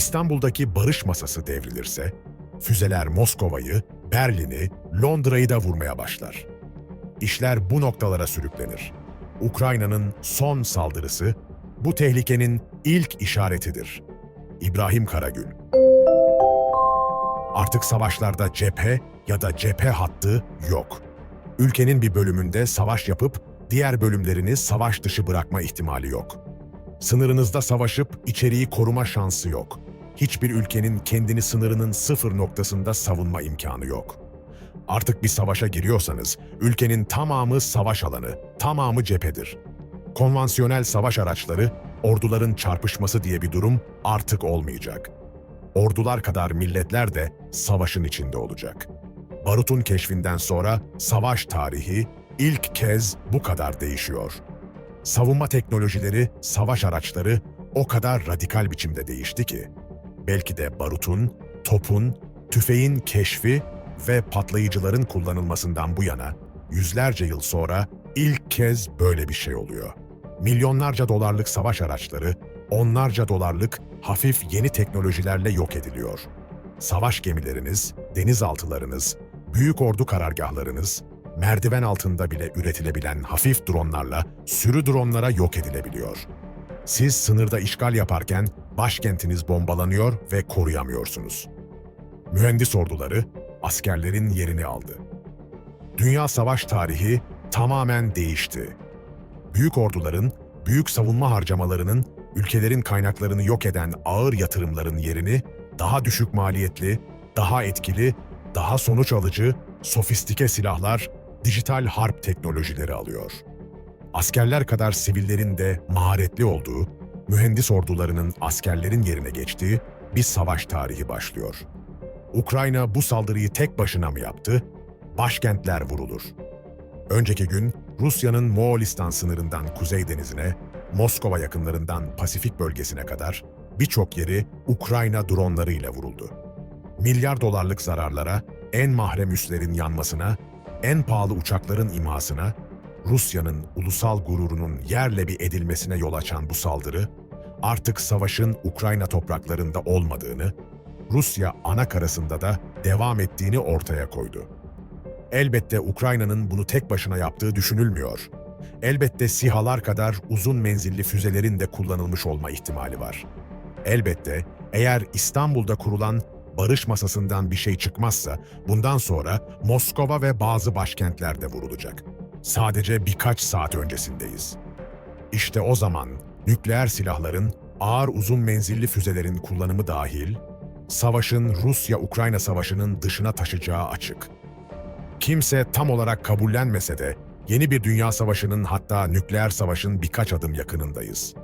İstanbul'daki barış masası devrilirse, füzeler Moskova'yı, Berlin'i, Londra'yı da vurmaya başlar. İşler bu noktalara sürüklenir. Ukrayna'nın son saldırısı bu tehlikenin ilk işaretidir. İbrahim Karagül Artık savaşlarda cephe ya da cephe hattı yok. Ülkenin bir bölümünde savaş yapıp diğer bölümlerini savaş dışı bırakma ihtimali yok. Sınırınızda savaşıp içeriği koruma şansı yok. Hiçbir ülkenin kendini sınırının sıfır noktasında savunma imkanı yok. Artık bir savaşa giriyorsanız ülkenin tamamı savaş alanı, tamamı cephedir. Konvansiyonel savaş araçları, orduların çarpışması diye bir durum artık olmayacak. Ordular kadar milletler de savaşın içinde olacak. Barut'un keşfinden sonra savaş tarihi ilk kez bu kadar değişiyor. Savunma teknolojileri, savaş araçları o kadar radikal biçimde değişti ki, belki de barutun, topun, tüfeğin keşfi ve patlayıcıların kullanılmasından bu yana yüzlerce yıl sonra ilk kez böyle bir şey oluyor. Milyonlarca dolarlık savaş araçları, onlarca dolarlık hafif yeni teknolojilerle yok ediliyor. Savaş gemileriniz, denizaltılarınız, büyük ordu karargahlarınız, merdiven altında bile üretilebilen hafif dronlarla sürü dronlara yok edilebiliyor. Siz sınırda işgal yaparken başkentiniz bombalanıyor ve koruyamıyorsunuz. Mühendis orduları askerlerin yerini aldı. Dünya savaş tarihi tamamen değişti. Büyük orduların, büyük savunma harcamalarının, ülkelerin kaynaklarını yok eden ağır yatırımların yerini daha düşük maliyetli, daha etkili, daha sonuç alıcı, sofistike silahlar, dijital harp teknolojileri alıyor. Askerler kadar sivillerin de maharetli olduğu, mühendis ordularının askerlerin yerine geçtiği bir savaş tarihi başlıyor. Ukrayna bu saldırıyı tek başına mı yaptı? Başkentler vurulur. Önceki gün Rusya'nın Moğolistan sınırından Kuzey Denizi'ne, Moskova yakınlarından Pasifik bölgesine kadar birçok yeri Ukrayna dronlarıyla vuruldu. Milyar dolarlık zararlara, en mahrem üslerin yanmasına, en pahalı uçakların imhasına, Rusya'nın ulusal gururunun yerle bir edilmesine yol açan bu saldırı, artık savaşın Ukrayna topraklarında olmadığını, Rusya ana karasında da devam ettiğini ortaya koydu. Elbette Ukrayna'nın bunu tek başına yaptığı düşünülmüyor. Elbette SİHA'lar kadar uzun menzilli füzelerin de kullanılmış olma ihtimali var. Elbette eğer İstanbul'da kurulan barış masasından bir şey çıkmazsa bundan sonra Moskova ve bazı başkentlerde vurulacak. Sadece birkaç saat öncesindeyiz. İşte o zaman nükleer silahların, ağır uzun menzilli füzelerin kullanımı dahil, savaşın Rusya-Ukrayna savaşının dışına taşacağı açık. Kimse tam olarak kabullenmese de yeni bir dünya savaşının hatta nükleer savaşın birkaç adım yakınındayız.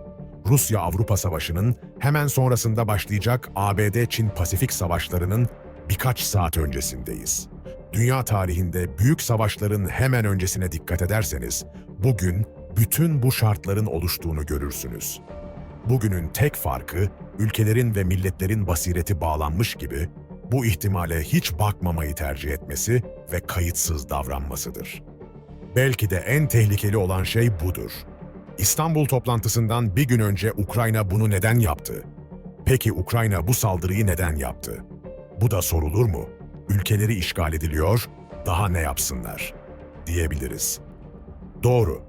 Rusya-Avrupa Savaşı'nın hemen sonrasında başlayacak ABD-Çin Pasifik Savaşları'nın birkaç saat öncesindeyiz. Dünya tarihinde büyük savaşların hemen öncesine dikkat ederseniz, bugün bütün bu şartların oluştuğunu görürsünüz. Bugünün tek farkı, ülkelerin ve milletlerin basireti bağlanmış gibi, bu ihtimale hiç bakmamayı tercih etmesi ve kayıtsız davranmasıdır. Belki de en tehlikeli olan şey budur. İstanbul toplantısından bir gün önce Ukrayna bunu neden yaptı? Peki Ukrayna bu saldırıyı neden yaptı? Bu da sorulur mu? Ülkeleri işgal ediliyor, daha ne yapsınlar? Diyebiliriz. Doğru.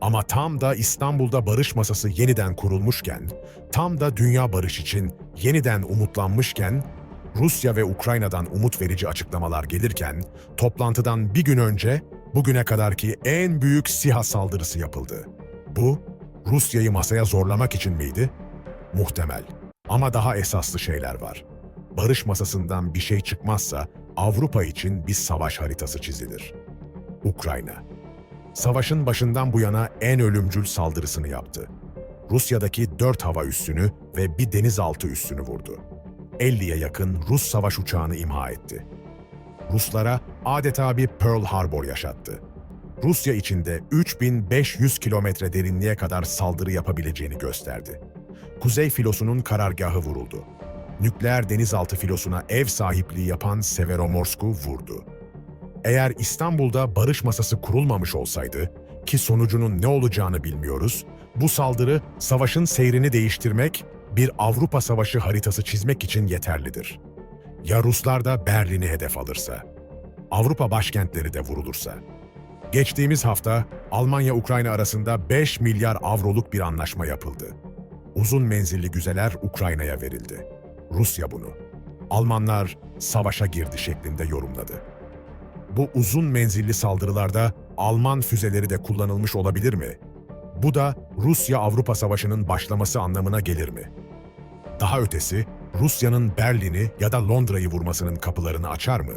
Ama tam da İstanbul'da barış masası yeniden kurulmuşken, tam da dünya barış için yeniden umutlanmışken, Rusya ve Ukrayna'dan umut verici açıklamalar gelirken, toplantıdan bir gün önce bugüne kadarki en büyük SİHA saldırısı yapıldı. Bu, Rusya'yı masaya zorlamak için miydi? Muhtemel. Ama daha esaslı şeyler var. Barış masasından bir şey çıkmazsa Avrupa için bir savaş haritası çizilir. Ukrayna. Savaşın başından bu yana en ölümcül saldırısını yaptı. Rusya'daki dört hava üssünü ve bir denizaltı üssünü vurdu. 50'ye yakın Rus savaş uçağını imha etti. Ruslara adeta bir Pearl Harbor yaşattı. Rusya içinde 3500 kilometre derinliğe kadar saldırı yapabileceğini gösterdi. Kuzey filosunun karargahı vuruldu. Nükleer denizaltı filosuna ev sahipliği yapan Severomorsk'u vurdu. Eğer İstanbul'da barış masası kurulmamış olsaydı, ki sonucunun ne olacağını bilmiyoruz, bu saldırı savaşın seyrini değiştirmek bir Avrupa Savaşı haritası çizmek için yeterlidir. Ya Ruslar da Berlin'i hedef alırsa? Avrupa başkentleri de vurulursa? Geçtiğimiz hafta Almanya-Ukrayna arasında 5 milyar avroluk bir anlaşma yapıldı. Uzun menzilli güzeler Ukrayna'ya verildi. Rusya bunu. Almanlar savaşa girdi şeklinde yorumladı. Bu uzun menzilli saldırılarda Alman füzeleri de kullanılmış olabilir mi? Bu da Rusya-Avrupa Savaşı'nın başlaması anlamına gelir mi? Daha ötesi, Rusya'nın Berlin'i ya da Londra'yı vurmasının kapılarını açar mı?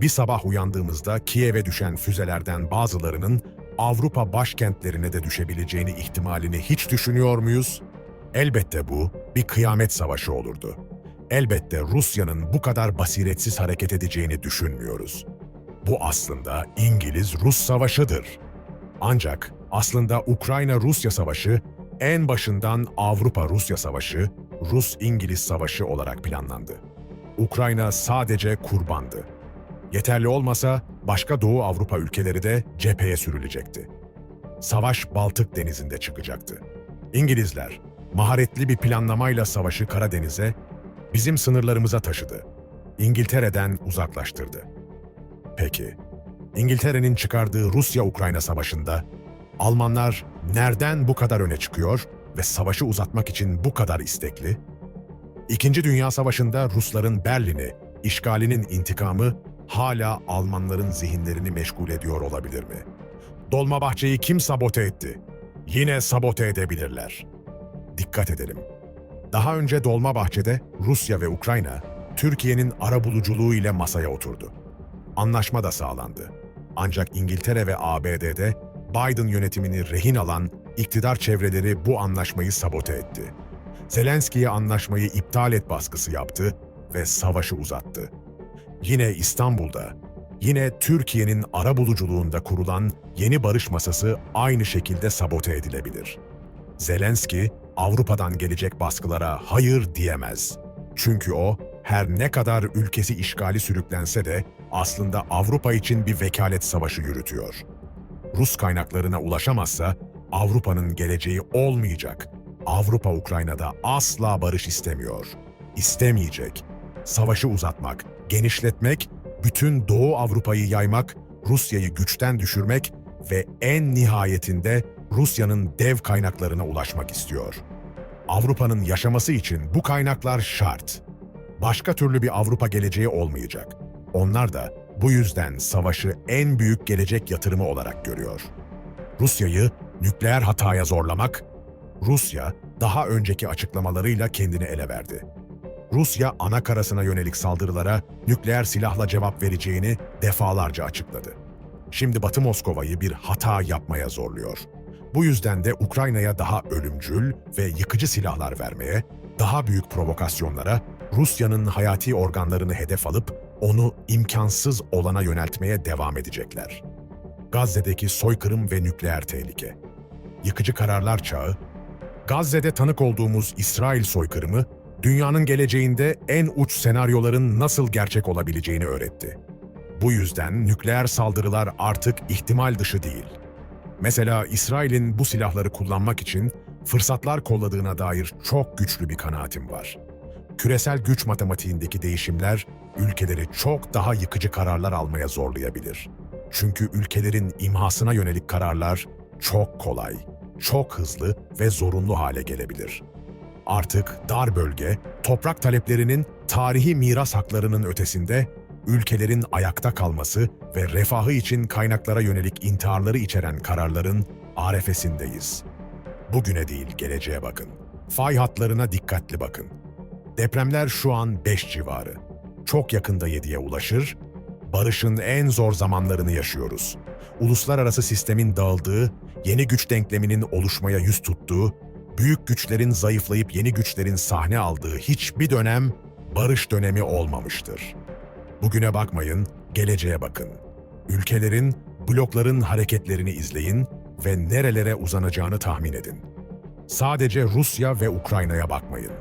Bir sabah uyandığımızda Kiev'e düşen füzelerden bazılarının Avrupa başkentlerine de düşebileceğini ihtimalini hiç düşünüyor muyuz? Elbette bu bir kıyamet savaşı olurdu. Elbette Rusya'nın bu kadar basiretsiz hareket edeceğini düşünmüyoruz. Bu aslında İngiliz-Rus savaşıdır. Ancak aslında Ukrayna-Rusya savaşı en başından Avrupa-Rusya savaşı, Rus-İngiliz savaşı olarak planlandı. Ukrayna sadece kurbandı. Yeterli olmasa başka Doğu Avrupa ülkeleri de cepheye sürülecekti. Savaş Baltık Denizi'nde çıkacaktı. İngilizler maharetli bir planlamayla savaşı Karadeniz'e, bizim sınırlarımıza taşıdı. İngiltere'den uzaklaştırdı. Peki, İngiltere'nin çıkardığı Rusya-Ukrayna savaşında Almanlar nereden bu kadar öne çıkıyor ve savaşı uzatmak için bu kadar istekli? İkinci Dünya Savaşı'nda Rusların Berlin'i, işgalinin intikamı hala Almanların zihinlerini meşgul ediyor olabilir mi? Dolmabahçe'yi kim sabote etti? Yine sabote edebilirler. Dikkat edelim. Daha önce Dolmabahçe'de Rusya ve Ukrayna, Türkiye'nin arabuluculuğu ile masaya oturdu. Anlaşma da sağlandı. Ancak İngiltere ve ABD'de Biden yönetimini rehin alan iktidar çevreleri bu anlaşmayı sabote etti. Zelenski'ye anlaşmayı iptal et baskısı yaptı ve savaşı uzattı. Yine İstanbul'da, yine Türkiye'nin arabuluculuğunda kurulan yeni barış masası aynı şekilde sabote edilebilir. Zelenski, Avrupa'dan gelecek baskılara hayır diyemez. Çünkü o, her ne kadar ülkesi işgali sürüklense de aslında Avrupa için bir vekalet savaşı yürütüyor. Rus kaynaklarına ulaşamazsa Avrupa'nın geleceği olmayacak. Avrupa Ukrayna'da asla barış istemiyor. İstemeyecek. Savaşı uzatmak, genişletmek, bütün Doğu Avrupa'yı yaymak, Rusya'yı güçten düşürmek ve en nihayetinde Rusya'nın dev kaynaklarına ulaşmak istiyor. Avrupa'nın yaşaması için bu kaynaklar şart. Başka türlü bir Avrupa geleceği olmayacak. Onlar da bu yüzden savaşı en büyük gelecek yatırımı olarak görüyor. Rusya'yı nükleer hataya zorlamak, Rusya daha önceki açıklamalarıyla kendini ele verdi. Rusya ana karasına yönelik saldırılara nükleer silahla cevap vereceğini defalarca açıkladı. Şimdi Batı Moskova'yı bir hata yapmaya zorluyor. Bu yüzden de Ukrayna'ya daha ölümcül ve yıkıcı silahlar vermeye, daha büyük provokasyonlara, Rusya'nın hayati organlarını hedef alıp onu imkansız olana yöneltmeye devam edecekler. Gazze'deki soykırım ve nükleer tehlike. Yıkıcı kararlar çağı, Gazze'de tanık olduğumuz İsrail soykırımı, dünyanın geleceğinde en uç senaryoların nasıl gerçek olabileceğini öğretti. Bu yüzden nükleer saldırılar artık ihtimal dışı değil. Mesela İsrail'in bu silahları kullanmak için fırsatlar kolladığına dair çok güçlü bir kanaatim var. Küresel güç matematiğindeki değişimler ülkeleri çok daha yıkıcı kararlar almaya zorlayabilir. Çünkü ülkelerin imhasına yönelik kararlar çok kolay, çok hızlı ve zorunlu hale gelebilir. Artık dar bölge, toprak taleplerinin tarihi miras haklarının ötesinde ülkelerin ayakta kalması ve refahı için kaynaklara yönelik intiharları içeren kararların arefesindeyiz. Bugüne değil geleceğe bakın. Fay hatlarına dikkatli bakın. Depremler şu an 5 civarı. Çok yakında 7'ye ulaşır. Barışın en zor zamanlarını yaşıyoruz. Uluslararası sistemin dağıldığı, yeni güç denkleminin oluşmaya yüz tuttuğu, büyük güçlerin zayıflayıp yeni güçlerin sahne aldığı hiçbir dönem barış dönemi olmamıştır. Bugüne bakmayın, geleceğe bakın. Ülkelerin, blokların hareketlerini izleyin ve nerelere uzanacağını tahmin edin. Sadece Rusya ve Ukrayna'ya bakmayın.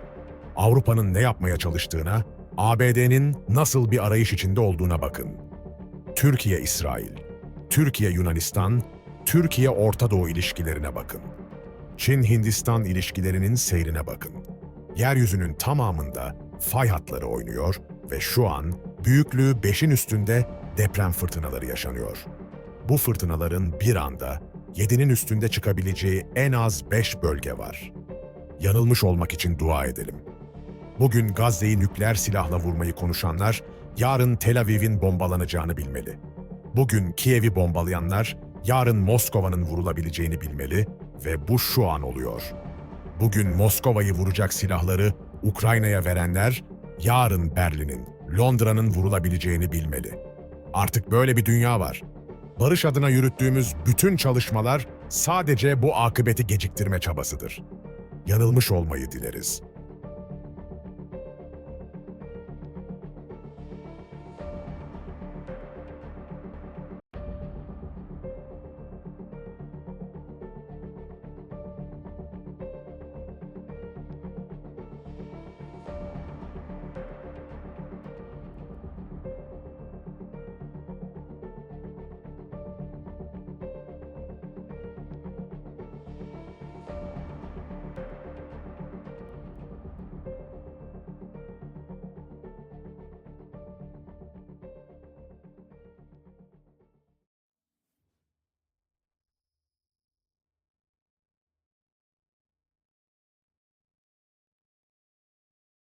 Avrupa'nın ne yapmaya çalıştığına, ABD'nin nasıl bir arayış içinde olduğuna bakın. Türkiye-İsrail, Türkiye-Yunanistan, Türkiye-Orta Doğu ilişkilerine bakın. Çin-Hindistan ilişkilerinin seyrine bakın. yeryüzünün tamamında fay hatları oynuyor ve şu an büyüklüğü 5'in üstünde deprem fırtınaları yaşanıyor. Bu fırtınaların bir anda 7'nin üstünde çıkabileceği en az 5 bölge var. Yanılmış olmak için dua edelim. Bugün Gazze'yi nükleer silahla vurmayı konuşanlar, yarın Tel Aviv'in bombalanacağını bilmeli. Bugün Kiev'i bombalayanlar, yarın Moskova'nın vurulabileceğini bilmeli ve bu şu an oluyor. Bugün Moskova'yı vuracak silahları Ukrayna'ya verenler, yarın Berlin'in, Londra'nın vurulabileceğini bilmeli. Artık böyle bir dünya var. Barış adına yürüttüğümüz bütün çalışmalar sadece bu akıbeti geciktirme çabasıdır. Yanılmış olmayı dileriz.